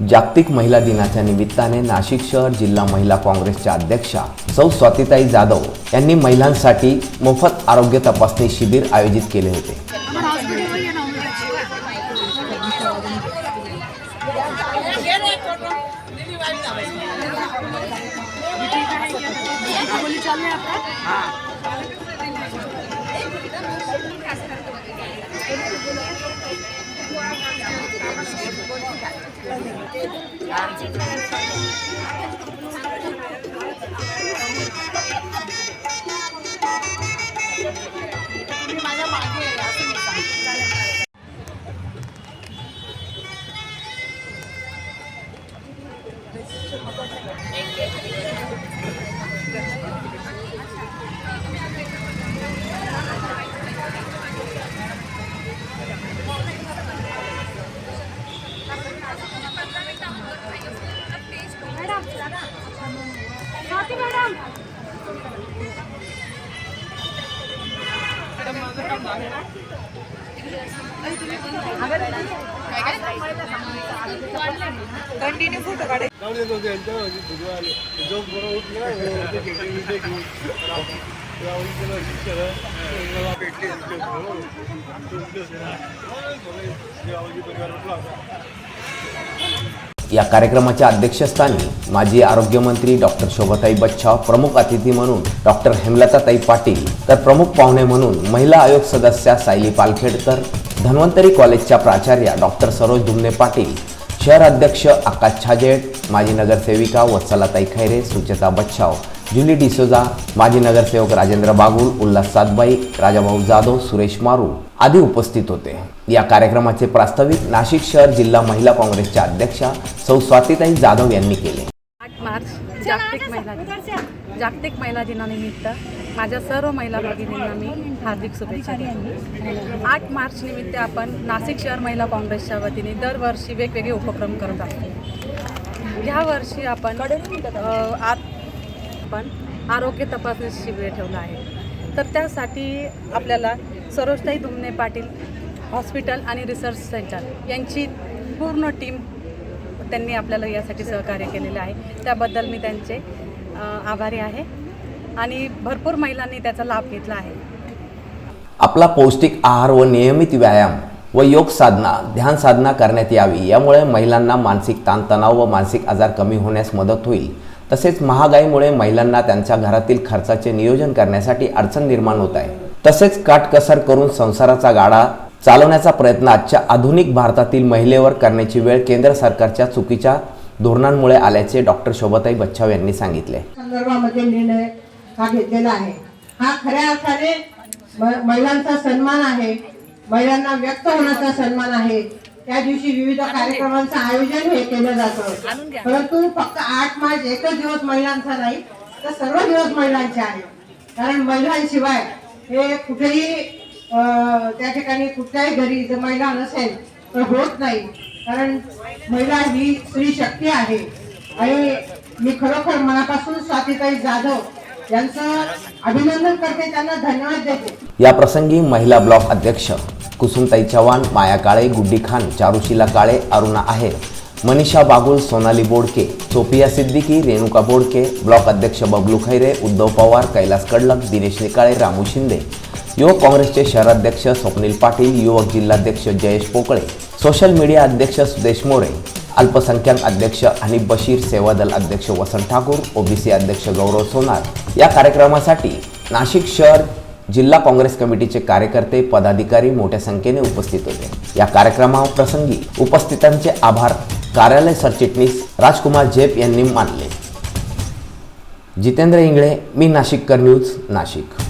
जागतिक महिला दिनाच्या निमित्ताने नाशिक शहर जिल्हा महिला काँग्रेसच्या अध्यक्षा सौ स्वातिताई जाधव यांनी महिलांसाठी मोफत आरोग्य तपासणी शिबिर आयोजित केले होते. 남친 사랑 कंटिन्यू फोटो काढे. या कार्यक्रमाच्या अध्यक्षस्थानी माजी आरोग्यमंत्री डॉक्टर शोभाताई बच्छाव प्रमुख अतिथी म्हणून डॉक्टर हेमलताताई पाटील तर प्रमुख पाहुणे म्हणून महिला आयोग सदस्या सायली पालखेडकर धन्वंतरी कॉलेजच्या प्राचार्या डॉक्टर सरोज धुमने पाटील शहर अध्यक्ष आकाश छाजेड माजी नगरसेविका वत्सलाताई खैरे सुचेता बच्छाव जुली डिसोजा माजी नगरसेवक राजेंद्र बागुल उल्हास सातबाई राजाभाऊ जाधव सुरेश मारू आदी उपस्थित होते. या कार्यक्रमाचे प्रास्ताविक नाशिक शहर जिल्हा महिला काँग्रेसच्या अध्यक्षा सौ स्वातीताई जाधव यांनी केले. आठ मार्च जागतिक महिला दिन. जागतिक महिला दिनानिमित्त माझ्या सर्व महिला भगिनींना मी हार्दिक शुभेच्छा आठ मार्च निमित्त आपण नाशिक शहर महिला काँग्रेसच्या वतीने दरवर्षी वेगवेगळे उपक्रम करत असतो ह्या वर्षी आपण आत आपण आरोग्य तपासणी शिबिर ठेवलं आहे. तर त्यासाठी आपल्याला सरोजताई दुमने पाटील हॉस्पिटल आणि रिसर्च सेंटर यांची पूर्ण टीम त्यांनी आपल्याला यासाठी सहकार्य केलेलं आहे. त्याबद्दल मी त्यांचे आभारी आहे आणि भरपूर महिलांनी त्याचा लाभ घेतला आहे. आपला पौष्टिक आहार व नियमित व्यायाम व योग साधना ध्यान साधना करण्यात यावी. यामुळे महिलांना मानसिक ताणतणाव व मानसिक आजार कमी होण्यास मदत होईल. तसेच महागाईमुळे महिलांना त्यांच्या घरातील खर्चाचे नियोजन करण्यासाठी अडचण निर्माण होत आहे. तसेच काटकसर करून संसाराचा गाडा चालवण्याचा प्रयत्न आजच्या आधुनिक भारतातील महिलेवर करण्याची वेळ केंद्र सरकारच्या चुकीच्या धोरणांमुळे आल्याचे डॉक्टर शोभाताई बच्चाव यांनी सांगितले. संदर्भामध्ये निर्णय हा घेतलेला आहे. हा खऱ्या अर्थाने महिलांचा सन्मान आहे. महिलांना व्यक्त होण्याचा सन्मान आहे. त्या दिवशी विविध कार्यक्रमांचं आयोजन हे केलं जातं. परंतु फक्त आठ मार्च एकच दिवस महिलांचा नाही तर सर्व दिवस महिलांचे आहे. कारण महिलांशिवाय हे कुठेही त्या ठिकाणी कुठल्याही घरी जर महिला नसेल तर होत नाही. कारण महिला ही स्त्री शक्ती आहे. आणि मी खरोखर मनापासून स्वातीताई जाधव यांचं अभिनंदन करते त्यांना धन्यवाद देते. या प्रसंगी महिला ब्लॉक अध्यक्ष कुसुमताई चव्हाण माया काळे गुड्डी खान चारुशिला काळे अरुणा आहेर मनीषा बागुल सोनाली बोडके सोफिया सिद्दीकी रेणुका बोडके ब्लॉक अध्यक्ष बबलू खैरे उद्धव पवार कैलास कडलक दिनेश निकाळे रामू शिंदे. युवक काँग्रेसचे शहराध्यक्ष स्वप्नील पाटील युवक जिल्हाध्यक्ष जयेश पोकळे सोशल मीडिया अध्यक्ष सुदेश मोरे अल्पसंख्याक अध्यक्ष आणि बशीर सेवादल अध्यक्ष वसंत ठाकूर ओबीसी अध्यक्ष गौरव सोनार. या कार्यक्रमासाठी नाशिक शहर जिल्हा काँग्रेस कमिटीचे कार्यकर्ते पदाधिकारी मोठ्या संख्येने उपस्थित होते. या कार्यक्रमाप्रसंगी उपस्थितांचे आभार. कार्यालय सरचिटणीस राजकुमार झेप यांनी मानले. जितेंद्र इंगळे मी नाशिककर न्यूज नाशिक.